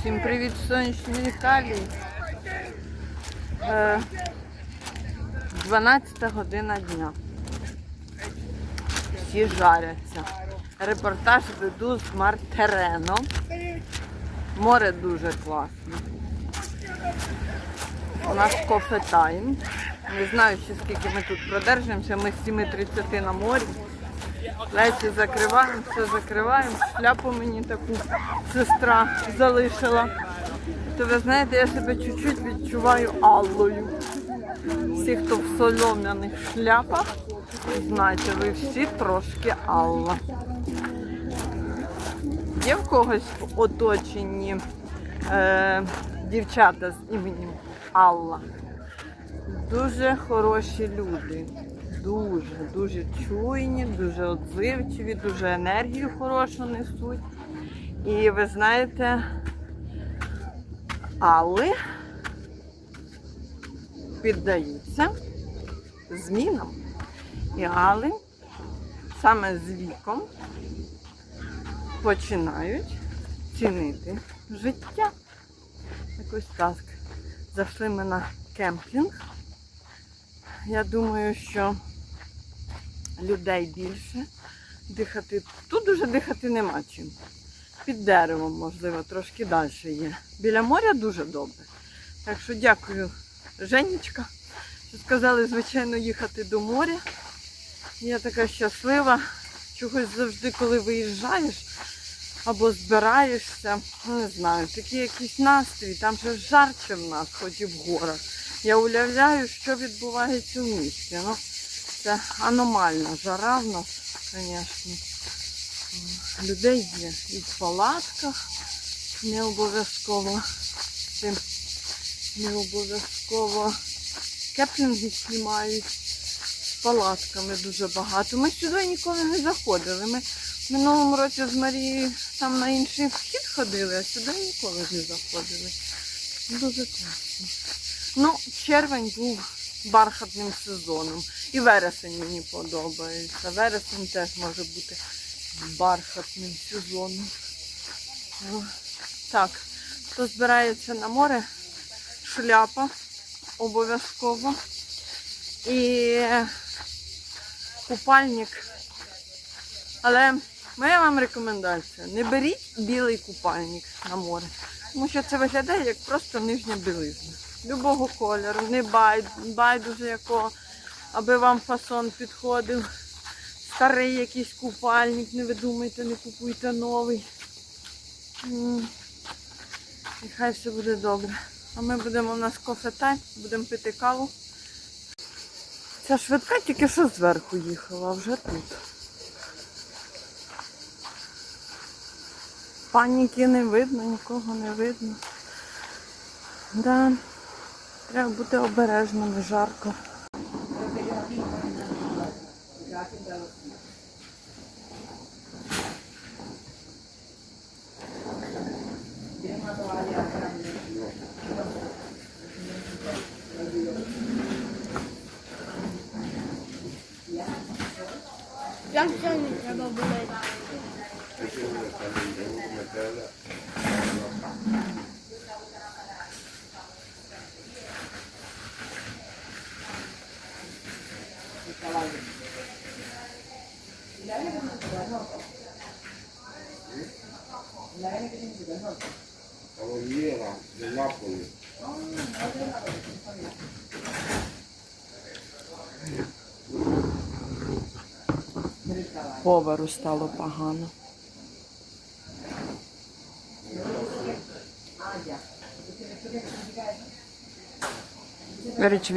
Всім привіт сонячної Е, 12 година дня. Всі жаряться. Репортаж веду з Мартерено. Море дуже класне. У нас кофе тайм. Не знаю ще скільки ми тут продержимося. Ми з 7.30 на морі. Лесі закриваємо, все закриваємо. Шляпу мені таку сестра залишила. То ви знаєте, я себе чуть-чуть відчуваю Аллою. Всі, хто в солом'яних шляпах, знаєте, ви всі трошки Алла. Є в когось в оточенні е, дівчата з іменем Алла. Дуже хороші люди. Дуже, дуже чуйні, дуже отзивчиві, дуже енергію хорошу несуть. І ви знаєте, але піддаються змінам. І але саме з віком починають цінити життя. Якось так. Зайшли ми на кемпінг. Я думаю, що людей більше. Дихати. Тут уже дихати нема чим. Під деревом, можливо, трошки далі є. Біля моря дуже добре. Так що дякую, Женечка, що сказали, звичайно, їхати до моря. Я така щаслива. Чогось завжди, коли виїжджаєш або збираєшся, ну не знаю, такий якийсь настрій, там же жарче в нас, хоч і в горах. Я уявляю, що відбувається в місті. Ну, це аномальна жара в нас, звісно. Людей є і в палатках, не обов'язково. Не обов'язково кеплінги знімають з палатками дуже багато. Ми сюди ніколи не заходили. Ми в минулому році з Марією там на інший вхід ходили, а сюди ніколи не заходили. Дуже класно. Ну, червень був бархатним сезоном. І вересень мені подобається. Вересень теж може бути бархатним сезоном. Так, хто збирається на море, шляпа обов'язково. І купальник. Але моя вам рекомендація, не беріть білий купальник на море. Тому що це виглядає як просто нижня білизна. Любого кольору, не бай, байдуже якого, аби вам фасон підходив. Старий якийсь купальник, не видумайте, не купуйте новий. М. І хай все буде добре. А ми будемо у нас кофе тайм, будемо пити каву. Ця швидка тільки що зверху їхала, вже тут. Паніки не видно, нікого не видно. Да. Треба бути обережним, жарко. Як сьогодні треба було? Повару стало погано. До речі,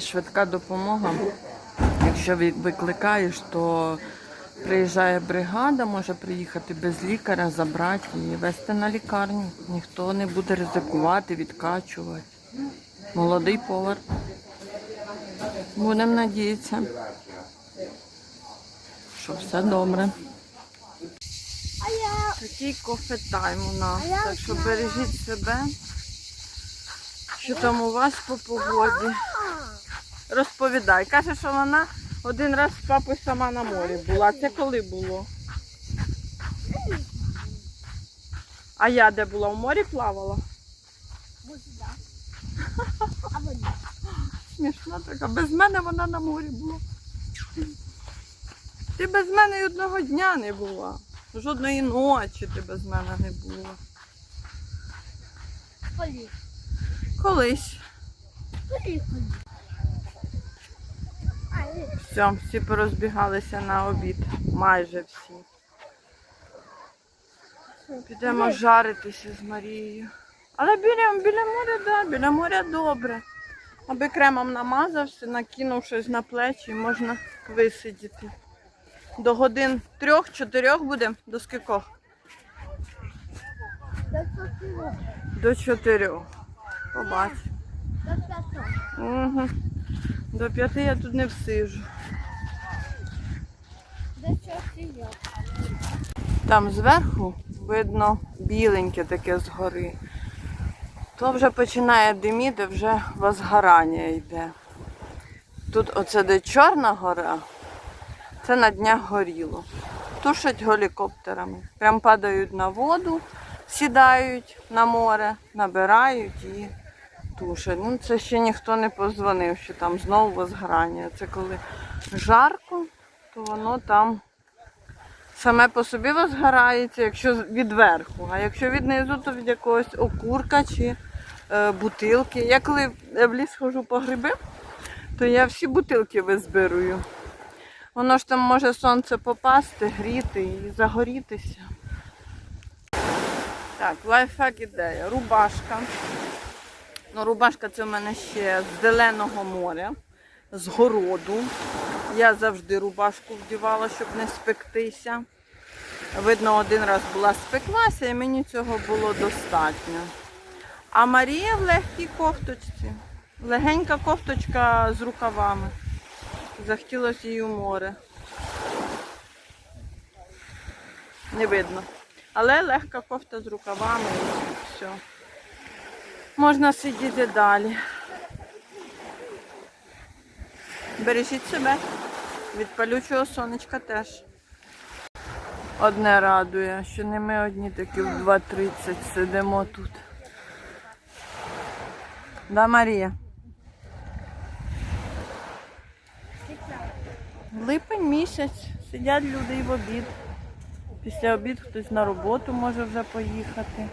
швидка допомога. Якщо ви- викликаєш, то приїжджає бригада, може приїхати без лікаря, забрати і везти на лікарню. Ніхто не буде ризикувати, відкачувати. Молодий повар. Будемо надіятися, що все добре. Такий кофе тайм у нас. Так що бережіть себе. Що там у вас по погоді? Розповідай. Каже, що вона один раз з папою сама на морі була. Це коли було? А я де була? В морі плавала? А Смішна така. Без мене вона на морі була. Ти без мене й одного дня не була. Жодної ночі ти без мене не була. Колись. А, и- Все, всі порозбігалися на обід. Майже всі. Підемо жаритися з Марією. Але біля, біля моря, да, біля моря добре. Аби кремом намазався, накинув щось на плечі, можна висидіти. До годин трьох-чотирьох буде до скількох? До чотирьох. Побач. До пятого. Угу. До п'яти я тут не всижу. Там зверху видно біленьке таке згори. То вже починає диміти, вже возгорання йде. Тут оце де Чорна гора, це на днях горіло. Тушать гелікоптерами. Прям падають на воду, сідають на море, набирають і тушать. Ну, це ще ніхто не позвонив, що там знову возгорання. Це коли жарко, то воно там саме по собі возгорається, якщо з- від верху. А якщо від низу, то від якогось окурка чи е, бутилки. Я коли в ліс хожу по гриби, то я всі бутилки визбирую. Воно ж там може сонце попасти, гріти і загорітися. Так, лайфхак ідея. Рубашка. Ну, рубашка це в мене ще з зеленого моря, з городу. Я завжди рубашку вдівала, щоб не спектися. Видно, один раз була спеклася і мені цього було достатньо. А Марія в легкій кофточці. Легенька кофточка з рукавами. Захотілося їй у море. Не видно. Але легка кофта з рукавами і все. Можна сидіти далі. Бережіть себе. Від палючого сонечка теж. Одне радує, що не ми одні такі в 2.30 сидимо тут. Да, Марія? Липень місяць. Сидять люди і в обід. Після обід хтось на роботу може вже поїхати.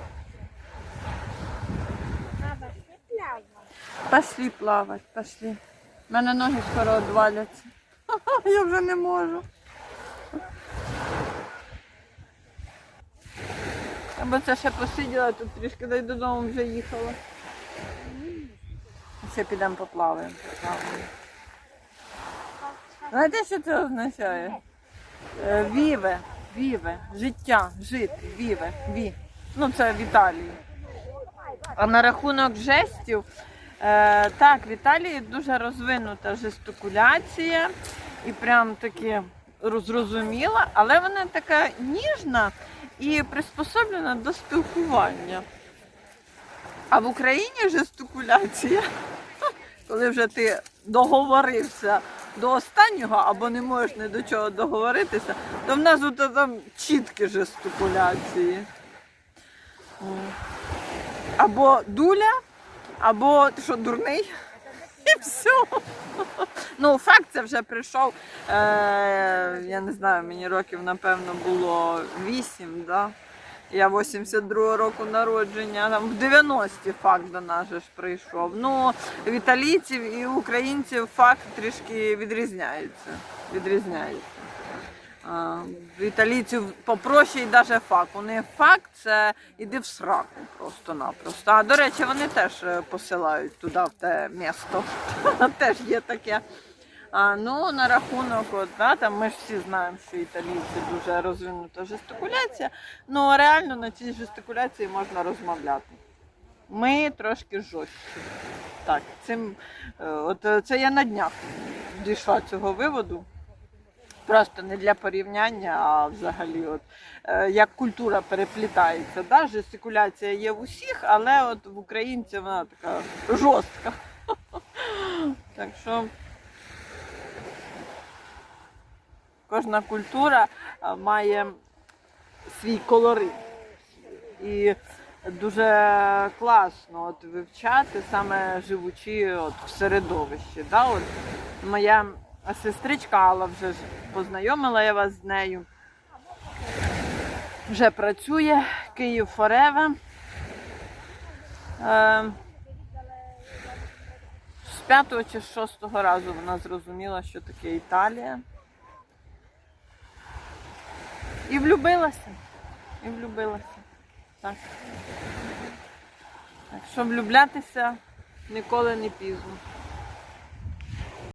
Пошли плавати, пошли. У мене ноги скоро одваляться. Я вже не можу. Або це ще посиділа тут трішки, дай додому вже їхала. Ще підемо поплаваємо. поплаваємо. Знаєте, що це означає? Е, Віве, віве, життя, жити, віве, ві. Ну це в Італії. А на рахунок жестів, е, так, в Італії дуже розвинута жестикуляція і прям таки зрозуміла, але вона така ніжна і приспособлена до спілкування. А в Україні жестикуляція, коли вже ти договорився до останнього або не можеш ні до чого договоритися, то в нас от там чіткі жестикуляції. М. Або дуля, або ти що, дурний? І все. Ну, факт це вже прийшов. Е, я не знаю, мені років, напевно, було 8, да? Я 82 року народження, там в 90-ті факт до нас же ж прийшов. Ну, в італійців і українців факт трішки відрізняється. відрізняється. В італійців попроще і навіть факт. У них факт це іди в сраку просто-напросто. А до речі, вони теж е, посилають туди, в те місто. теж є таке. А, ну, на рахунок, от, да, там ми ж всі знаємо, що італійці дуже розвинута жестикуляція. Ну, реально на цій жестикуляції можна розмовляти. Ми трошки жорсткі. Так, цим, е, от е, це я на днях дійшла цього виводу. Просто не для порівняння, а взагалі, от е, як культура переплітається. Да? Жестикуляція є в усіх, але от в українців вона така жорстка. Так що кожна культура має свій колорит. і дуже класно от, вивчати, саме живучи от, в середовищі. Да? От, моя сестричка Алла вже ж познайомила я вас з нею. Вже працює Київ Фореве. З п'ятого чи з шостого разу вона зрозуміла, що таке Італія. І влюбилася. І влюбилася. Так. Так що влюблятися ніколи не пізно.